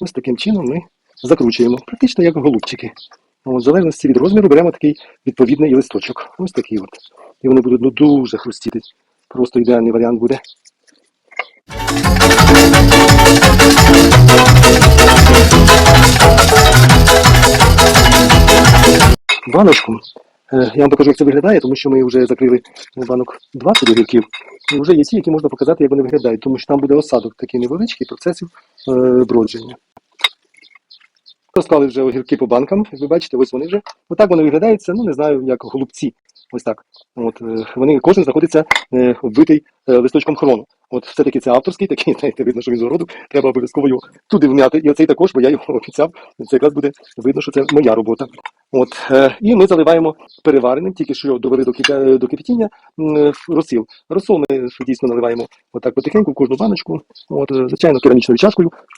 ось таким чином ми закручуємо, практично як голубчики. От, в залежності від розміру беремо такий відповідний листочок. Ось такий от. І вони будуть ну, дуже хрустіти. Просто ідеальний варіант буде. баночку. Е, Я вам покажу, як це виглядає, тому що ми вже закрили банок 20 огірків. І вже є ті, які можна показати, як вони виглядають, тому що там буде осадок такий невеличкий процесів е, бродження. Розклали вже огірки по банкам, як ви бачите, ось вони вже. Отак вони виглядаються, ну не знаю, як голубці. Ось так. От, е, вони, кожен знаходиться е, обвитий е, листочком хрону. От все-таки це авторський, такий, знаєте, видно, що він з городу, треба обов'язково його туди вм'яти. І оцей також, бо я його обіцяв. Це якраз буде видно, що це моя робота. От, е, і ми заливаємо перевареним, тільки що його довели до, кипя, до е, розсіл. Розсол ми дійсно наливаємо отак потихеньку кожну баночку, от, е, звичайно, керамічною чашкою.